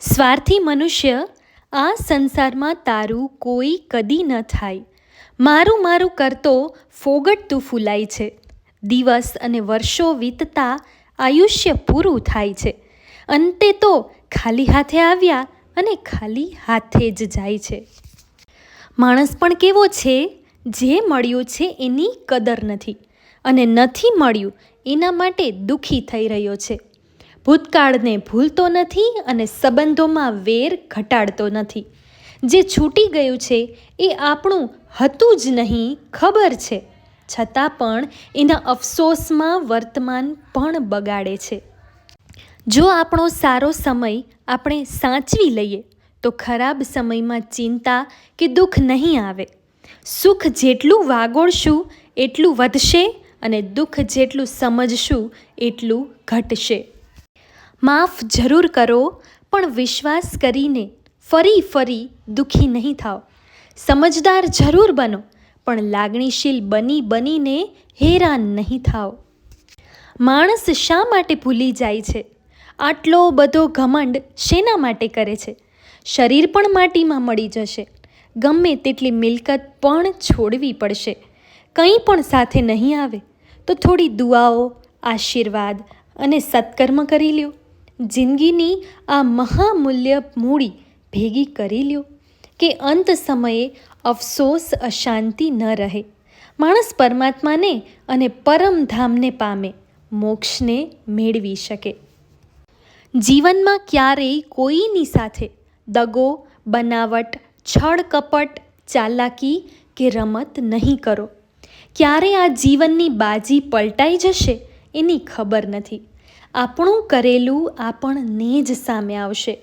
સ્વાર્થી મનુષ્ય આ સંસારમાં તારું કોઈ કદી ન થાય. મારું મારું કરતો ફોગટતું ફૂલાય છે. દિવસ અને વર્ષો વીતતા આયુષ્ય પૂરું થાય છે. અંતે તો ખાલી હાથે આવ્યા અને ખાલી હાથે જ જાય છે. માણસ પણ કેવો છે જે મળ્યું છે એની કદર નથી અને નથી મળ્યું એના માટે દુઃખી થઈ રહ્યો છે. ભૂતકાળને ભૂલતો નથી અને સંબંધોમાં વેર ઘટાડતો નથી. જે છૂટી ગયું છે, એ આપણું હતું જ નહીં, ખબર છે. છતાં પણ એના અફસોસમાં વર્તમાન પણ બગાડે છે. જો આપણો સારો સમય આપણે સાચવી લઈએ, તો ખરાબ સમયમાં ચિંતા કે દુઃખ નહીં આવે. સુખ જેટલું વાગોળશું, એટલું વધશે અને દુઃખ જેટલું સમજશું, એટલું ઘટશે. માફ જરૂર કરો, પણ વિશ્વાસ કરીને ફરી ફરી દુઃખી નહીં થાઓ સમજદાર જરૂર બનો, પણ લાગણીશીલ બની બનીને હેરાન નહીં થાઓ માણસ શા માટે ભૂલી જાય છે? આટલો બધો ઘમંડ શેના માટે કરે છે? શરીર પણ માટીમાં મળી જશે. ગમે તેટલી મિલકત પણ છોડવી પડશે. કંઈ પણ સાથે નહીં આવે. તો થોડી દુઆઓ, આશીર્વાદ અને સત્કર્મ કરી લ્યો. જિંદગીની આ મહામૂલ્ય મૂડી ભેગી કરી લ્યો કે અંત સમયે અફસોસ અશાંતિ ન રહે. માણસ પરમાત્માને અને પરમધામને પામે, મોક્ષને મેળવી શકે. જીવનમાં ક્યારેય કોઈની સાથે દગો, બનાવટ છળ કપટ ચાલાકી કે રમત નહીં કરો. ક્યારે આ જીવનની બાજી પલટાઈ જશે એની ખબર નથી. આપણું કરેલું આપણને જ સામે આવશે.